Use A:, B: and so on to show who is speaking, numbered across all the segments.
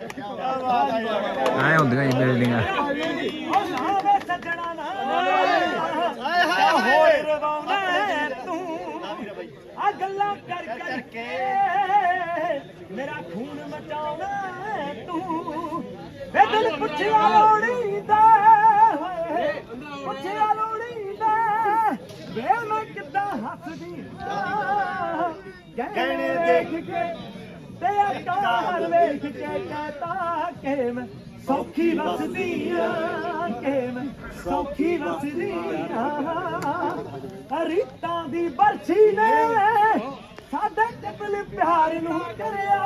A: ਐ ਹੁੰਦੀਆਂ ਜੀ ਬਿਲਡਿੰਗਾਂ।
B: ਆ ਗੱਲਾਂ ਕਰ ਕਰ ਕੇ ਮੇਰਾ ਖੂਨ ਮਚਾਉਣਾ ਤੂੰ। ਵੇ ਦਿਲ ਪੁੱਛਿਆ ਲੋੜੀਂਦਾ ਹੋਏ। ਪੁੱਛਿਆ ਲੋੜੀਂਦਾ ਵੇ ਮੈਂ ਕਿੱਦਾਂ ਹੱਸਦੀ ਆ ਗਹਿਣੇ ਦੇਖ ਕੇ ਤੇ ਆਕਾਰ ਵੇਖ ਕੇ ਕਹਤਾ ਕਿ ਮੈਂ ਸੌਖੀ ਵਸਦੀ ਆ ਕਿ ਮੈਂ ਸੌਖੀ ਵਸਦੀ ਆ। ਰੀਤਾਂ ਦੀ ਬਰਛੀ ਨੇ ਸਾਡੇ ਕਤਲ ਪਿਆਰ ਨੂੰ ਕਰਿਆ।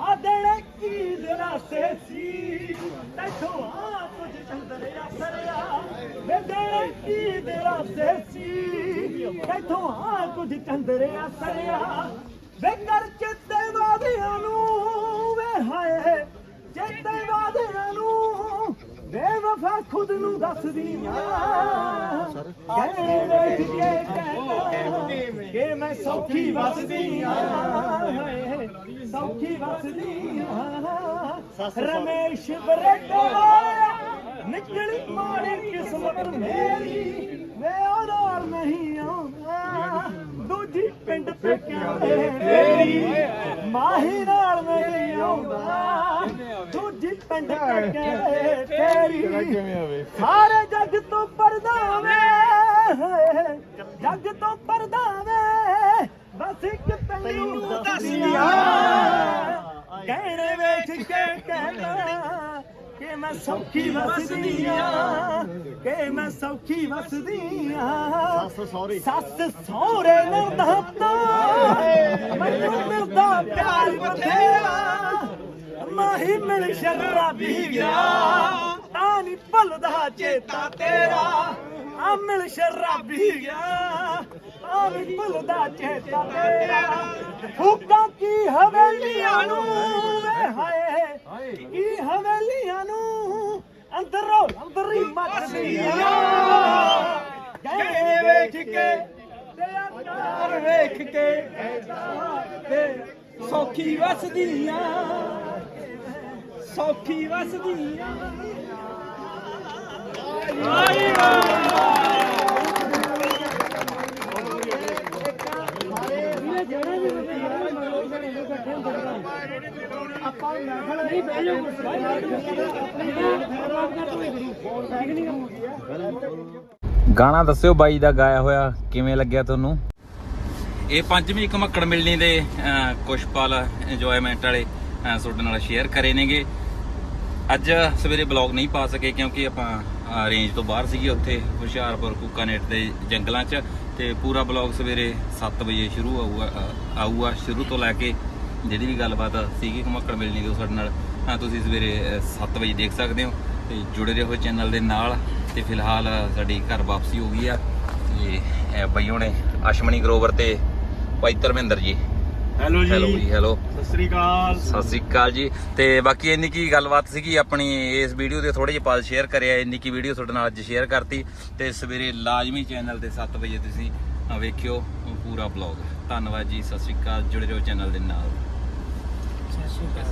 B: ਆ ਦੇਣੇ ਕੀ ਦਿਲਾਸੇ ਸੀ? ਤੈਥੋਂ ਆ ਕੁਝ ਚੰਦਰਿਆ ਸਰਿਆ। ਵੇ ਦੇਣੇ ਕੀ ਦਿਲਾਸੇ ਸੀ? ਤੈਥੋਂ ਆ ਕੁਝ ਚੰਦਰਿਆ ਸਰਿਆ। ਵੇ ਕਰ ਚੇਤੇ ਵਾਦਿਆਂ ਨੂੰ ਵੇ ਹਾਏ ਚੇਤੇ ਵਾਦਿਆਂ ਨੂੰ। ਬੇਵਫਾ ਖੁਦ ਨੂੰ ਦੱਸਦੀ ਆ ਕਹਿ ਵੇਖ ਕੇ ਕਹਿੰਦਾ ਕਿ ਮੈਂ ਸੌਖੀ ਵਸਦੀ ਆ ਹਾਏ, ਸੌਖੀ ਵਸਦੀ ਆ ਰਮੇਸ਼ ਬਰੇਟਾ ਨਿਕਲੀ ਮਾੜੀ ਕਿਸਮਤ ਮੇਰੀ। ਵੇ ਪਿੰਡ ਪੇਕਿਆਂ ਦੇ ਤੇਰੀ ਮਾਹੀ ਨਾਲ ਨਹੀਂ ਆਉਂਦਾ। ਦੂਜੀ ਪਿੰਡ ਪੇਕਿਆਂ ਦੇ ਤੇਰੀ। ਸਾਰੇ ਜੱਗ ਤੋਂ ਪਰਦਾ ਵੇ ਜੱਗ ਤੋਂ ਪਰਦਾ ਵੇ ਬਸ ਇੱਕ ਤੈਨੂੰ ਦੱਸਿਆ। ਕਹਿਣੇ ਵੇਖ ਕੇ ਕਹਿਣਾ। ਕਿ ਮੈਂ ਸੌਖੀ ਵਸਦੀ ਆ ਕਿ ਮੈਂ ਸੌਖੀ ਵਸਦੀ ਆ। ਸੱਸ ਸਹੁਰੇ। ਸੱਸ ਸਹੁਰੇ ਨੂੰ ਦਾਤਾ ਮੈਨੂੰ ਮਿਲਦਾ ਪਿਆਰ ਬਥੇਰਾ ਮਾਹੀ ਮਿਲ ਸ਼ਰਾਬੀ ਗਿਆ ਤਾਂ ਨੀ ਭੁੱਲਦਾ ਚੇਤਾ ਤੇਰਾ। ਆ ਮਿਲ ਸ਼ਰਾਬੀ ਗਿਆ ਤਾਂ ਨੀ ਭੁੱਲਦਾ ਚੇਤਾ ਤੇਰਾ। ਫੂਕਾਂ ਕੀ ਹਵੇਲੀਆਂ ਨੂੰ ਵੇ ਹਾਏ। ਕੀ ਅੰਦਰੋਂ ਅੰਦਰੀ ਮੱਚਦੀਆਂ ਗਏ ਵੇਖ ਕੇ। ਤੇ ਆਕਾਰ ਵੇਖ ਕੇ। ਤੇ ਸੌਖੀ ਵਸਦੀਆਂ ਸੌਖੀ ਵਸਦੀਆਂ ਆਪਾਂ ਨਖਲ ਨਹੀਂ ਬਹਿ ਜਾਓ।
A: ਗਾਣਾ ਦੱਸਿਓ ਬਾਈ ਦਾ ਗਾਇਆ ਹੋਇਆ ਕਿਵੇਂ ਲੱਗਿਆ ਤੁਹਾਨੂੰ? ਇਹ ਪੰਜਵੀਂ ਘਮੱਕੜ ਮਿਲਣੀ ਦੇ ਕੁਝ ਪਲ ਇੰਜੋਇਮੈਂਟ ਵਾਲੇ ਤੁਹਾਡੇ ਨਾਲ ਸ਼ੇਅਰ ਕਰੇ ਨੇਗੇ। ਅੱਜ ਸਵੇਰੇ ਬਲੌਗ ਨਹੀਂ ਪਾ ਸਕੇ ਕਿਉਂਕਿ ਆਪਾਂ ਰੇਂਜ ਤੋਂ ਬਾਹਰ ਸੀਗੇ ਉੱਥੇ ਹੁਸ਼ਿਆਰਪੁਰ ਕੂਕਾਨੇਟ ਦੇ ਜੰਗਲਾਂ 'ਚ। ਤੇ ਪੂਰਾ ਬਲੌਗ ਸਵੇਰੇ 7 ਵਜੇ ਸ਼ੁਰੂ ਆਊਗਾ ਆਊਗਾ। ਸ਼ੁਰੂ ਤੋਂ ਲੈ ਕੇ ਜਿਹੜੀ ਵੀ ਗੱਲਬਾਤ ਸੀਗੀ ਘਮੱਕੜ ਮਿਲਣੀ ਦੀ ਸਾਡੇ ਨਾਲ ਅ, ਤੁਸੀਂ ਸਵੇਰੇ 7 ਵਜੇ ਦੇਖ ਸਕਦੇ ਹੋ। ਤੇ ਜੁੜੇ ਰਹੋ ਚੈਨਲ ਦੇ ਨਾਲ। ਤੇ ਫਿਲਹਾਲ ਸਾਡੀ ਘਰ ਵਾਪਸੀ ਹੋ ਗਈ ਆ। ਤੇ ਇਹ ਬਈ ਹੁਣੇ ਅਸ਼ਮਨੀ ਗਰੋਵਰ ਤੇ ਭਾਈ ਧਰਮਿੰਦਰ ਜੀ।
B: ਹੈਲੋ
A: ਹੈਲੋ ਜੀ ਹੈਲੋ
B: ਸਤਿ ਸ੍ਰੀ ਅਕਾਲ।
A: ਸਤਿ ਸ੍ਰੀ ਅਕਾਲ ਜੀ। ਤੇ ਬਾਕੀ ਇੰਨੀ ਕੀ ਗੱਲਬਾਤ ਸੀਗੀ ਆਪਣੀ ਇਸ ਵੀਡੀਓ ਦੇ ਥੋੜੇ ਜਿਹੇ ਪਲ ਸ਼ੇਅਰ ਕਰਿਆ ਇੰਨੀ ਕੀ ਵੀਡੀਓ ਤੁਹਾਡੇ ਨਾਲ ਅੱਜ ਸ਼ੇਅਰ ਕਰਤੀ। ਤੇ ਸਵੇਰੇ ਲਾਜ਼ਮੀ ਚੈਨਲ ਤੇ 7 ਵਜੇ ਤੁਸੀਂ ਵੇਖਿਓ ਪੂਰਾ ਬਲੌਗ ਧੰਨਵਾਦ ਜੀ ਸਤਿ ਸ੍ਰੀ ਅਕਾਲ। ਜੁੜੇ ਰਹੋ ਚੈਨਲ ਦੇ ਨਾਲ।
B: ਸਤਿ ਸ੍ਰੀ ਅਕਾਲ।